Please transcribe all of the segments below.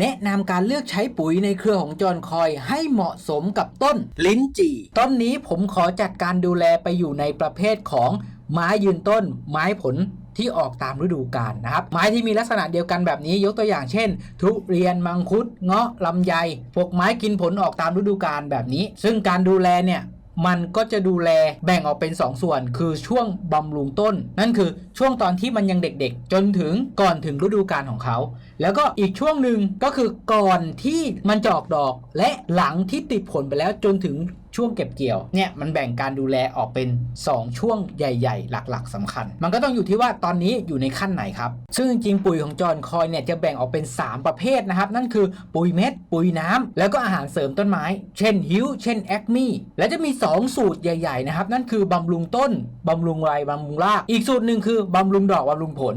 แนะนำการเลือกใช้ปุ๋ยในเครือของจอห์นคอยให้เหมาะสมกับต้นลิ้นจี่ ต้นนี้ผมขอจัดการดูแลไปอยู่ในประเภทของไม้ยืนต้น ไม้ผลที่ออกตามฤดูกาลนะครับไม้ที่มีลักษณะเดียวกันแบบนี้ยกตัวอย่างเช่น ทุเรียนมังคุดเงาะลำไยพวกไม้กินผลออกตามฤดูกาลแบบนี้ ซึ่งการดูแลเนี่ยมันก็จะดูแลแบ่งออกเป็น 2 ส่วน คือช่วงบำรุงต้น นั่นคือช่วงตอนที่มันยังเด็กๆ จนถึงก่อนถึงฤดูกาลของเขาแล้วก็อีกช่วงหนึ่งก็คือก่อนที่มันจะออกดอก และหลังที่ติดผลไปแล้วจนถึงช่วงเก็บเกี่ยวเนี่ยมันแบ่งการดูแลออกเป็น 2 ช่วงใหญ่ ๆ หลักๆสำคัญ มันก็ต้องอยู่ที่ว่าตอนนี้อยู่ในขั้นไหนครับ ซึ่งจริงๆปุ๋ยของจอห์นคอยเนี่ยจะแบ่งออกเป็น 3 ประเภทนะครับ นั่นคือปุ๋ยเม็ด ปุ๋ยน้ำแล้วก็อาหารเสริมต้นไม้ เช่นฮิวเช่นแอคมี่และจะมี 2 สูตรใหญ่ ๆ นะครับ นั่นคือบำรุงต้นบำรุงไรบำรุงราก อีกสูตรหนึ่งคือบำรุงดอกบำรุงผล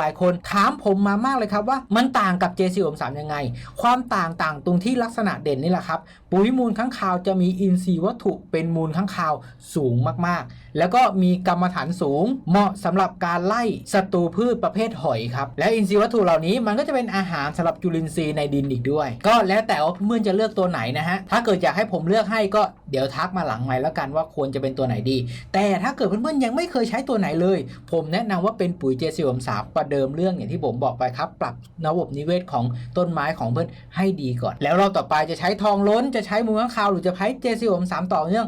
หลายคนถามผมมามากเลยครับว่ามันต่างกับ JC 3ยังไง ความต่างต่างตรงที่ลักษณะเด่นนี่แหละครับ ปุ๋ยมูลข้างคาวจะมีอินทรีย์วัตถุเป็นมูลข้างคาวสูงมากๆแล้วก็มีกรรมฐานสูง เหมาะสำหรับการไล่ศัตรูพืชประเภทหอยครับ และอินทรีย์วัตถุเหล่านี้มันก็จะเป็นอาหารสำหรับจุลินทรีย์ในดินอีกด้วย ก็แล้วแต่ว่าเพื่อนจะเลือกตัวไหนนะฮะ ถ้าเกิดอยากให้ผมเลือกให้ก็เดี๋ยวทักมาหลังใหม่แล้วกันว่าควรจะเป็นตัวไหนดี แต่ถ้าเกิดเพื่อนๆยังไม่เคยใช้ตัวไหนเลย ผมแนะนำว่าเป็นปุ๋ยเจสิวมสามประเดิมเรื่องอย่างที่ผมบอกไปครับ ปรับระบบนิเวศของต้นไม้ของเพื่อนให้ดีก่อน แล้วเราต่อไปจะใช้ทองล้นจะใช้มูลข้างคาวหรือจะใช้เจสิวมสามต่อเนื่อง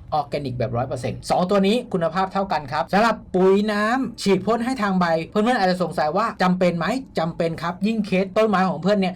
ออร์แกนิกแบบ100%สองตัวนี้คุณภาพเท่ากันครับสำหรับปุ๋ยน้ำฉีดพ่นให้ทางใบ เพื่อนๆอาจจะสงสัยว่าจำเป็นไหมจำเป็นครับ ยิ่งเคสต้นไม้ของเพื่อนเนี่ย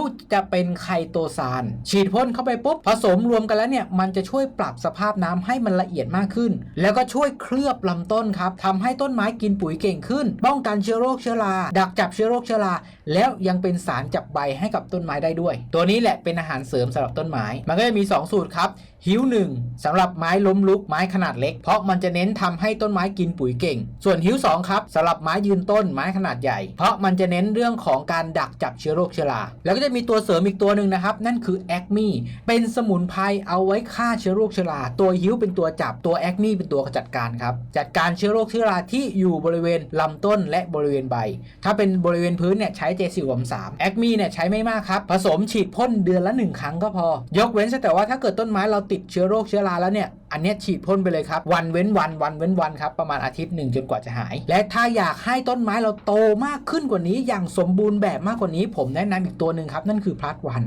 จะเป็นไคโตซาน ฉีดพ่นเข้าไปปุ๊บผสมรวมกันแล้วเนี่ยมันจะช่วยปรับสภาพน้ำให้มันละเอียดมากขึ้น แล้วก็ช่วยเคลือบลำต้นครับทำให้ต้นไม้กินปุ๋ยเก่งขึ้น ป้องกันเชื้อโรคเชื้อราดักจับเชื้อโรคเชื้อราแล้วยังเป็นสารจับใบให้กับต้นไม้ได้ด้วย ตัวนี้แหละเป็นอาหารเสริมสำหรับต้นไม้ มันก็จะมี 2 สูตรครับหิวหนึ่งสำหรับไม้ล้มลุกไม้ขนาดเล็ก เพราะมันจะเน้นทำให้ต้นไม้กินปุ๋ยเก่ง ส่วนหิวสองครับสำหรับไม้ยืนต้นไม้ขนาดใหญ่ เพราะมันจะเน้นเรื่องของการดักจับเชื้อโรคเชื้อราแล้วก็จะมีตัวเสริมอีกตัวหนึ่งนะครับ นั่นคือแอคมีเป็นสมุนไพรเอาไว้ฆ่าเชื้อโรคเชื้อราตัวหิวเป็นตัวจับตัวแอคมีเป็นตัวจัดการครับ จัดการเชื้อโรคเชื้อราที่อยู่บริเวณลำต้นและบริเวณใบ ถ้าเป็นบริเวณพื้นเนี่ยใช้เจสิวมสามแอคมีเนี่ยใช้ไม่มากครับ ผสมฉีดพ่นเดือนละหนึ่งครั้งก็พอ ยกเว้นแต่ว่าถ้าเกิดต้นไม้เราติดเชื้อโรคเชื้อราแล้วเนี่ยอันนี้ฉีดพ่นไปเลยครับ วันเว้นวันวันเว้นวันครับ ประมาณอาทิตย์หนึ่งจนกว่าจะหาย และถ้าอยากให้ต้นไม้เราโตมากขึ้นกว่านี้อย่างสมบูรณ์แบบมากกว่านี้ ผมแนะนำอีกตัวหนึ่งครับนั่นคือพลัดวัน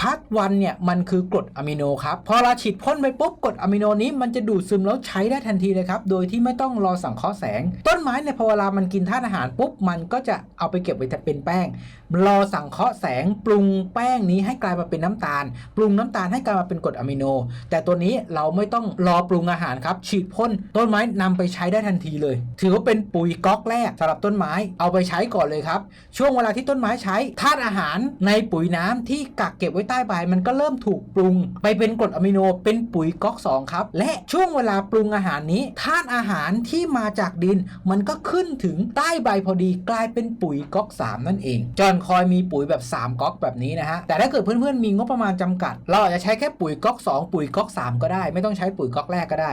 พลัดวันเนี่ยมันคือกรดอะมิโนครับ พอเราฉีดพ่นไปปุ๊บกรดอะมิโนนี้มันจะดูดซึมแล้วใช้ได้ทันทีเลยครับ โดยที่ไม่ต้องรอสังเคราะห์แสง ต้นไม้เนี่ยพอเวลามันกินธาตุอาหารปุ๊บมันก็จะเอาไปเก็บไว้เป็นแป้ง รอสังเคราะห์แสงปรุงแป้งนี้ให้กลายมาเป็นน้ำตาล ปรุงน้ำตาลให้กลายมาเป็นกรดอะมิโน แต่ตัวนี้เราไม่ต้องรอปรุงอาหารครับ ฉีดพ่นต้นไม้นำไปใช้ได้ทันทีเลย ถือว่าเป็นปุ๋ยก๊อกแรกสำหรับต้นไม้เอาไปใช้ก่อนเลยครับ ช่วงเวลาที่ต้นไม้ใช้ธาตุอาหารในปุ๋ยุ๋ยน้ำที่กักเก็บไว้ใต้ใบมันก็เริ่มถูกปรุง ไปเป็นกรดอะมิโนเป็นปุ๋ยก๊อก2ครับ และช่วงเวลาปรุงอาหารนี้ธาตุอาหารที่มาจากดิน มันก็ขึ้นถึงใต้ใบพอดีกลายเป็นปุ๋ยก๊อก3นั่นเอง จอนคอยมีปุ๋ยแบบ 3ก๊อกแบบนี้นะฮะแต่ถ้าเกิดเพื่อนๆมีงบประมาณจำกัด เราอาจจะใช้แค่ปุ๋ยก๊อก2 ปุ๋ยก๊อก3 ก็ได้ ไม่ต้องใช้ปุ๋ยก๊อกแรกก็ได้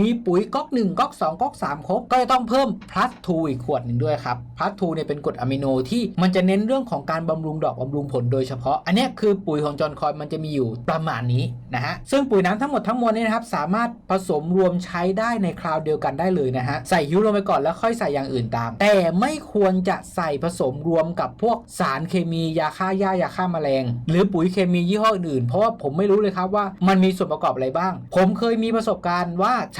มีปุ๋ยก๊อก1ก๊อก2ก๊อก3ครบก็จะต้องเพิ่ม plus 2อีกขวดหนึ่งด้วยครับ plus 2เนี่ยเป็นกรดอะมิโนที่มันจะเน้นเรื่องของการบำรุงดอกบำรุงผลโดยเฉพาะ อันนี้คือปุ๋ยของจอห์นคอยมันจะมีอยู่ประมาณนี้นะฮะซึ่งปุ๋ยน้ำทั้งหมดทั้งมวลเนี่ยนะครับสามารถผสมรวมใช้ได้ในคราวเดียวกันได้เลยนะฮะใส่ฮิวลงไปก่อนแล้วค่อยใส่อย่างอื่นตาม แต่ไม่ควรจะใส่ผสมรวมกับพวกสารเคมียาฆ่าหญ้ายาฆ่าแมลง หรือปุ๋ยเคมียี่ห้ออื่นๆเพราะว่าผมไม่รู้เลยครับว่ามันมีส่วนประกอบอะไรบ้าง ผมเคยมีประสบการณ์ว่าใ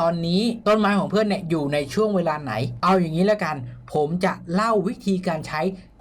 ตอนนี้ต้นไม้ของเพื่อนเนี่ยอยู่ในช่วงเวลาไหน เอาอย่างนี้แล้วกัน ผมจะเล่าวิธีการใช้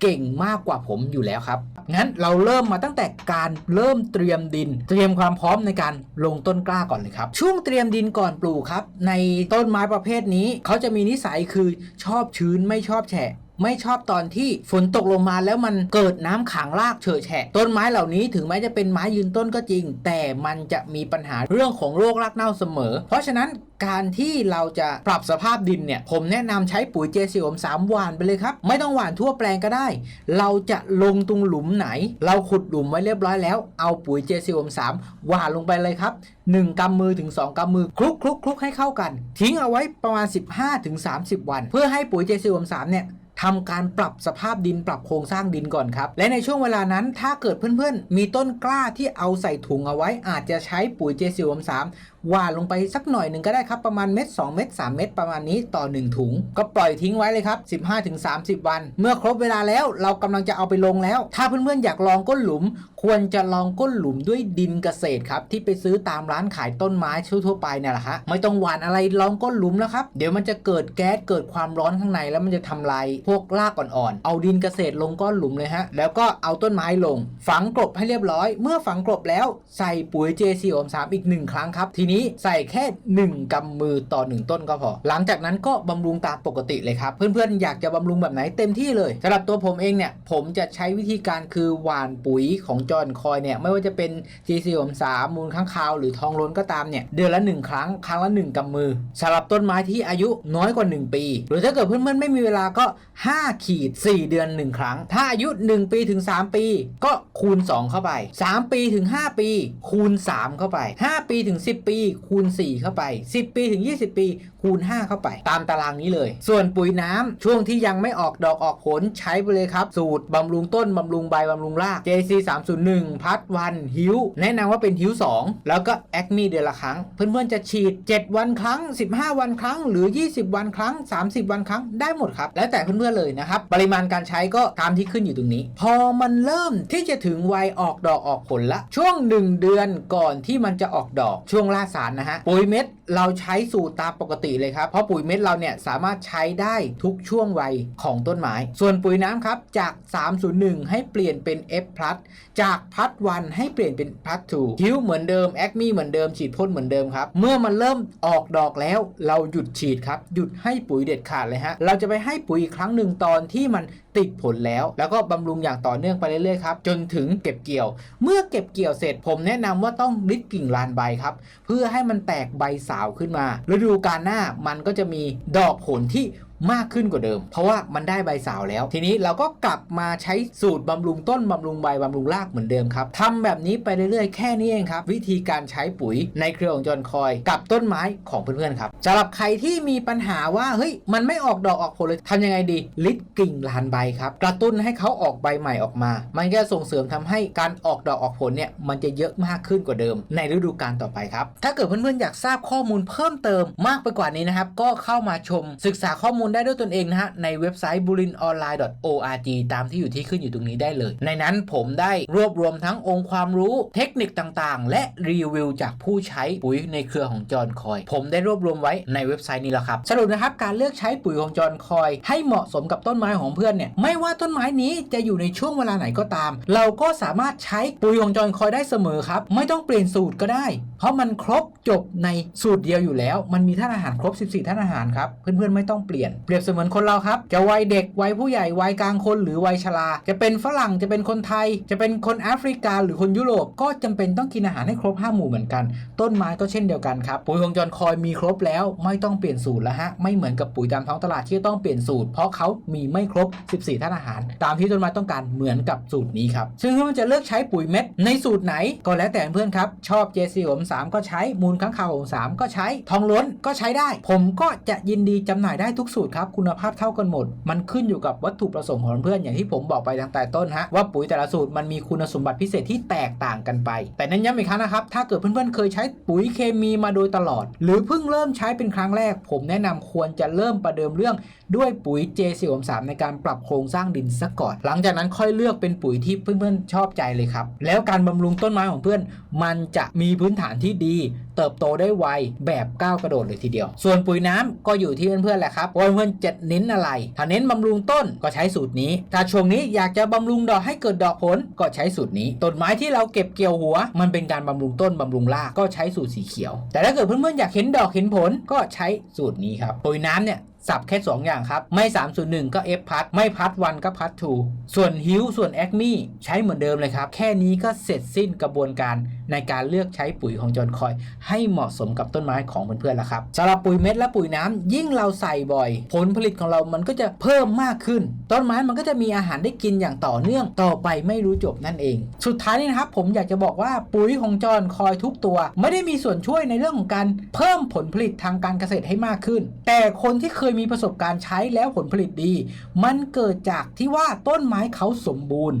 เก่งมากกว่าผมอยู่แล้วครับ งั้นเราเริ่มมาตั้งแต่การเริ่มเตรียมดิน เตรียมความพร้อมในการลงต้นกล้าก่อนเลยครับ ช่วงเตรียมดินก่อนปลูกครับ ในต้นไม้ประเภทนี้เขาจะมีนิสัยคือชอบชื้นไม่ชอบแฉะ ไม่ชอบตอนที่ฝนตกลงมาแล้วมันเกิดน้ำขังรากเฉอแฉะต้นไม้เหล่านี้ถึงแม้จะเป็นไม้ยืนต้นก็จริง แต่มันจะมีปัญหาเรื่องของโรครากเน่าเสมอ เพราะฉะนั้นการที่เราจะปรับสภาพดินเนี่ยผมแนะนำใช้ปุ๋ยเจซีมสามหวานไปเลยครับ ไม่ต้องหวานทั่วแปลงก็ได้ เราจะลงตรงหลุมไหน เราขุดหลุมไว้เรียบร้อยแล้ว เอาปุ๋ยเจซีมสามหวานลงไปเลยครับ 1กำมือถึง 2กำมือคลุกคลุกคลุกให้เข้ากัน ทิ้งเอาไว้ประมาณ 15ถึง30 วัน เพื่อให้ปุ๋ยเจซีมสามเนี่ย ทำการปรับสภาพดินปรับโครงสร้างดินก่อนครับ และในช่วงเวลานั้นถ้าเกิดเพื่อนๆ มีต้นกล้าที่เอาใส่ถุงเอาไว้ อาจจะใช้ปุ๋ยเจสิวมสามหว่านลงไปสักหน่อยหนึ่งก็ได้ครับ ประมาณเม็ด2เม็ด3เม็ดประมาณนี้ต่อ 1 ถุง ก็ปล่อยทิ้งไว้เลยครับ 15-30 วัน เมื่อครบเวลาแล้วเรากำลังจะเอาไปลงแล้ว ถ้าเพื่อนๆอยากลองก้นหลุม ควรจะลองก้นหลุมด้วยดินเกษตรครับที่ไปซื้อตามร้านขายต้นไม้ทั่วไปเนี่ยแหละฮะไม่ต้องหว่านอะไรลองก้นหลุมแล้วครับเดี๋ยวมันจะเกิดแก๊สเกิดความร้อนข้างในแล้วมันจะทำลายพวกรากอ่อนๆ เอาดินเกษตรลงก้อนหลุมเลยฮะ แล้วก็เอาต้นไม้ลง ฝังกลบให้เรียบร้อย เมื่อฝังกลบแล้วใส่ปุ๋ย JC อม3อีก 1 ครั้งครับ ทีนี้ใส่แค่ 1กำมือต่อ 1 ต้นก็พอ หลังจากนั้นก็บำรุงตามปกติเลยครับ เพื่อนๆ อยากจะบำรุงแบบไหนเต็มที่เลยสำหรับตัวผมเองเนี่ย ผมจะใช้วิธีการคือหว่านปุ๋ยของจอห์นคอยเนี่ย ไม่ว่าจะเป็น JC อม3มูลค้างคาวหรือทองล้นก็ตามเนี่ย เดือนละ 1 ครั้ง ครั้งละ 1กำมือสำหรับต้นไม้ที่อายุน้อยกว่า 1 ปี หรือถ้าเกิดเพื่อนๆไม่มีเวลาก็5 ขีด 4 เดือน 1 ครั้ง ถ้าอายุ 1 ปีถึง 3 ปี ก็คูณ 2 เข้าไป 3 ปีถึง 5 ปี คูณ 3 เข้าไป 5 ปีถึง 10 ปี คูณ 4 เข้าไป 10 ปีถึง 20 ปี คูณ 5 เข้าไป ตามตารางนี้เลย ส่วนปุ๋ยน้ำช่วงที่ยังไม่ออกดอกออกผลใช้ไปเลยครับ สูตรบำรุงต้นบำรุงใบบำรุงราก JC 301พัดวันหิวแนะนำว่าเป็นหิว2 แล้วก็แอคมีเดือนละครั้ง เพื่อนๆจะฉีด 7 วันครั้ง 15 วันครั้ง หรือ 20 วันครั้ง 30 วันครั้งได้หมดครับ แล้วแต่เพื่อนๆเลยนะครับ ปริมาณการใช้ก็ตามที่ขึ้นอยู่ตรงนี้ พอมันเริ่มที่จะถึงวัยออกดอกออกผลละ ช่วง 1 เดือนก่อนที่มันจะออกดอกช่วงล่าสารนะฮะปุ๋ยเม็ดเราใช้สูตรตามปกติเลยครับ เพราะปุ๋ยเม็ดเราเนี่ยสามารถใช้ได้ทุกช่วงวัยของต้นไม้ ส่วนปุ๋ยน้ำครับจาก 301 ให้เปลี่ยนเป็น F+ จากพัดวันให้เปลี่ยนเป็นพัดทูคิ้วเหมือนเดิมแอคมี่เหมือนเดิมฉีดพ่นเหมือนเดิมครับ เมื่อมันเริ่มออกดอกแล้วเราหยุดฉีดครับ หยุดให้ปุ๋ยเด็ดขาดเลยฮะ เราจะไปให้ปุ๋ยอีกครั้งหนึ่งตอนที่มันติดผลแล้ว แล้วก็บำรุงอย่างต่อเนื่องไปเรื่อยๆครับจนถึงเก็บเกี่ยว เมื่อเก็บเกี่ยวเสร็จผมแนะนำว่าต้องริดกิ่งลานใบครับ เพื่อให้มันแตกใบสาวขึ้นมาฤดูกาลหน้ามันก็จะมีดอกผลที่ มากขึ้นกว่าเดิม เพราะว่ามันได้ใบสาวแล้ว ทีนี้เราก็กลับมาใช้สูตรบำรุงต้นบำรุงใบบำรุงรากเหมือนเดิมครับทำแบบนี้ไปเรื่อยๆแค่นี้เองครับ วิธีการใช้ปุ๋ยในเครือของจอนคอยกับต้นไม้ของเพื่อนๆครับสำหรับใครที่มีปัญหาว่าเฮ้ยมันไม่ออกดอกออกผลเลยทำยังไงดี ลิดกิ่งลานใบครับกระตุ้นให้เขาออกใบใหม่ออกมา มันก็ส่งเสริมทำให้การออกดอกออกผลเนี่ยมันจะเยอะมากขึ้นกว่าเดิม ในฤดูกาลต่อไปครับถ้าเกิดเพื่อนๆอยากทราบข้อมูลเพิ่มเติมมากไปกว่านี้นะครับก็เข้ามาชมศึกษาข้อมูลได้ด้วยตนเองนะฮะ ในเว็บไซต์ burinonline.org ตามที่อยู่ที่ขึ้นอยู่ตรงนี้ได้เลย ในนั้นผมได้รวบรวมทั้งองค์ความรู้เทคนิคต่างๆ และรีวิวจากผู้ใช้ปุ๋ยในเครือของจอห์นคอย ผมได้รวบรวมไว้ในเว็บไซต์นี้แล้วครับ สรุปนะครับการเลือกใช้ปุ๋ยของจอห์นคอย ให้เหมาะสมกับต้นไม้ของเพื่อนเนี่ยไม่ว่าต้นไม้นี้จะอยู่ในช่วงเวลาไหนก็ตาม เราก็สามารถใช้ปุ๋ยของจอห์นคอยได้เสมอครับไม่ต้องเปลี่ยนสูตรก็ได้ เพราะมันครบจบในสูตรเดียวอยู่แล้ว มันมีท่านอาหารครบ 14ท่านอาหารครับเพื่อนๆไม่ต้องเปลี่ยนเปรียบเสมือนคนเราครับ จะวัยเด็กวัยผู้ใหญ่วัยกลางคนหรือวัยชรา จะเป็นฝรั่งจะเป็นคนไทย จะเป็นคนแอฟริกาหรือคนยุโรปก็จำเป็นต้องกินอาหารให้ครบ5หมู่เหมือนกัน ต้นไม้ก็เช่นเดียวกันครับปุ๋ยของจอนคอยมีครบแล้วไม่ต้องเปลี่ยนสูตรแล้วฮะไม่เหมือนกับปุ๋ยตามท้องตลาดที่ต้องเปลี่ยนสูตร เพราะเขามีไม่ครบ 14ท่านอาหาร ตามที่ต้นไม้ต้องการเหมือนกับสูตรนี้ครับซึ่งมันจะเลือกใช้ปุ๋ยเม็ดในสูตรไหนก็แล้วแต่เพื่อนครับชอบ JC ผม3ก็ใช้มูลค้างคาวผม3ก็ใช้ทองล้นก็ใช้ได้ ผมก็จะยินดีจำหน่ายได้ทุกสูตรครับคุณภาพเท่ากันหมด มันขึ้นอยู่กับวัตถุประสงค์ของเพื่อนอย่างที่ผมบอกไปตั้งแต่ต้นฮะว่าปุ๋ยแต่ละสูตรมันมีคุณสมบัติพิเศษที่แตกต่างกันไป แต่นั้นย้ำอีกครั้งนะครับถ้าเกิดเพื่อนๆเคยใช้ปุ๋ยเคมีมาโดยตลอด หรือเพิ่งเริ่มใช้เป็นครั้งแรก ผมแนะนำควรจะเริ่มประเดิมเรื่องด้วยปุ๋ย J43 ในการปรับโครงสร้างดินซะก่อน หลังจากนั้นค่อยเลือกเป็นปุ๋ยที่เพื่อนๆชอบใจเลยครับ แล้วการบำรุงต้นไม้ของเพื่อน มันจะมีพื้นฐานที่ดี เติบโตได้ไวแบบก้าวกระโดดเลยทีเดียว ส่วนปุ๋ยน้ำก็อยู่ที่เพื่อนๆแหละครับว่าเพื่อนจะเน้นอะไร ถ้าเน้นบำรุงต้นก็ใช้สูตรนี้ ถ้าช่วงนี้อยากจะบำรุงดอกให้เกิดดอกผลก็ใช้สูตรนี้ ต้นไม้ที่เราเก็บเกี่ยวหัว มันเป็นการบำรุงต้นบำรุงรากก็ใช้สูตรสีเขียว แต่ถ้าเกิดเพื่อนๆอยากเห็นดอกเห็นผลก็ใช้สูตรนี้ครับปุ๋ยน้ำเนี่ย สับแค่ 2 อย่างครับ ไม่ 301 ก็ F พัดไม่พัดวันก็พัดทูส่วนฮิวส่วนแอคมี่ใช้เหมือนเดิมเลยครับ แค่นี้ก็เสร็จสิ้นกระบวนการในการเลือกใช้ปุ๋ยของจอห์นคอย ให้เหมาะสมกับต้นไม้ของเพื่อนๆแล้วครับสำหรับปุ๋ยเม็ดและปุ๋ยน้ำยิ่งเราใส่บ่อย ผลผลิตของเรามันก็จะเพิ่มมากขึ้น ต้นไม้มันก็จะมีอาหารได้กินอย่างต่อเนื่องต่อไปไม่รู้จบนั่นเอง สุดท้ายนี่นะครับผมอยากจะบอกว่าปุ๋ยของจอห์นคอยทุกตัว ไม่ได้มีส่วนช่วยในเรื่องของการเพิ่มผลผลิตทางการเกษตรให้มากขึ้น แต่คนที่เคยมีประสบการณ์ใช้แล้วผลผลิตดี มันเกิดจากที่ว่าต้นไม้เขาสมบูรณ์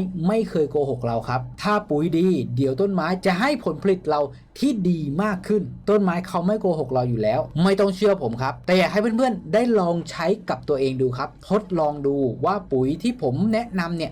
ไม่เคยโกหกเราครับ ถ้าปุ๋ยดี เดี๋ยวต้นไม้จะให้ผลผลิตเราที่ดีมากขึ้น ต้นไม้เขาไม่โกหกเราอยู่แล้ว ไม่ต้องเชื่อผมครับ แต่อยากให้เพื่อนๆได้ลองใช้กับตัวเองดูครับ ทดลองดูว่าปุ๋ยที่ผมแนะนำเนี่ย